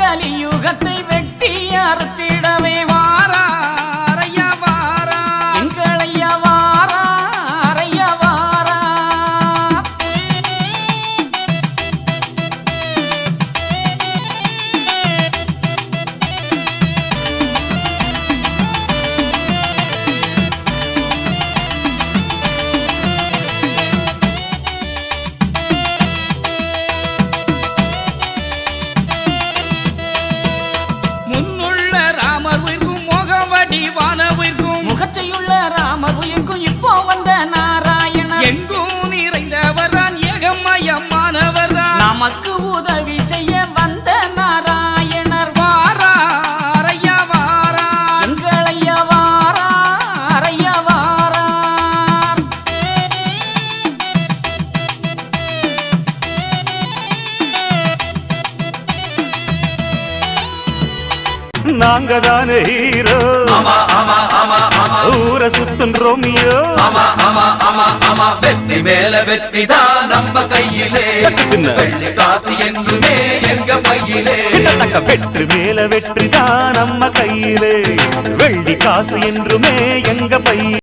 கலியுகத்தை வெட்டி அறுத்திட. walk away. நாங்க தானே ஹீரோ ஊரை சுத்தும் ரோமியோ? வெற்றி மேல வெற்றி தான் நம்ம கையிலே. காசு என்றுமே எங்க பையிலே. வெற்றி மேல வெற்றி தான் நம்ம கையிலே. வெள்ளி காசு என்றுமே எங்க பை